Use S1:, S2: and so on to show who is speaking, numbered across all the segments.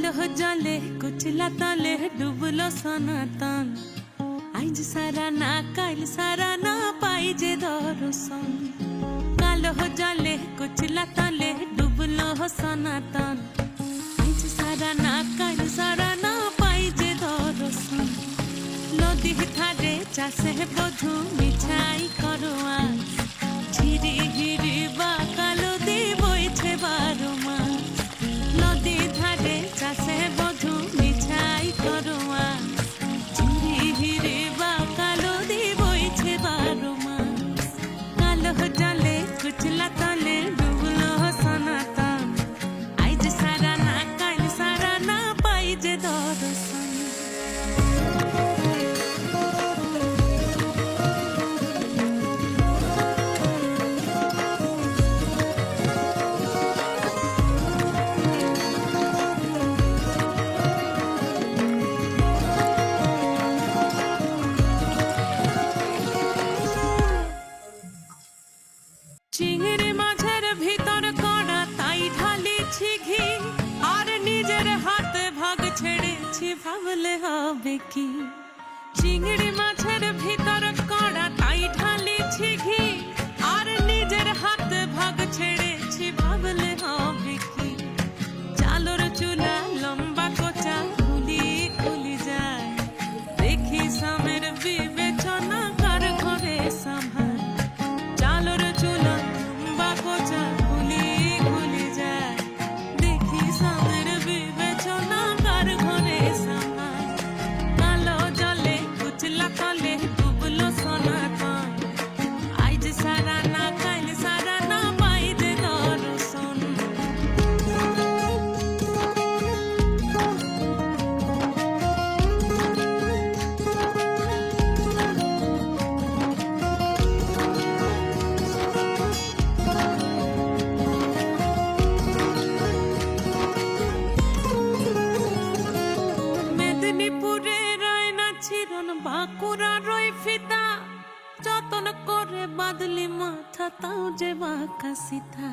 S1: আলো জলে কুচলা তলে ডুবলো সনাতন আইজ সারা না কাল সারা না পাই যে দর্শন কালো জলে কুচলা তলে ডুবলো সনাতন আইজ সারা না কাল সারা না পাই যে দর্শন নদী ধারে চাষে বধু মিছাই করোয়া ভাবলে হবে কি চিংড়ি ফিতা যতন করে বাদলি মাথা তাও যে বাঁকা সিতা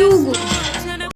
S2: Tugo.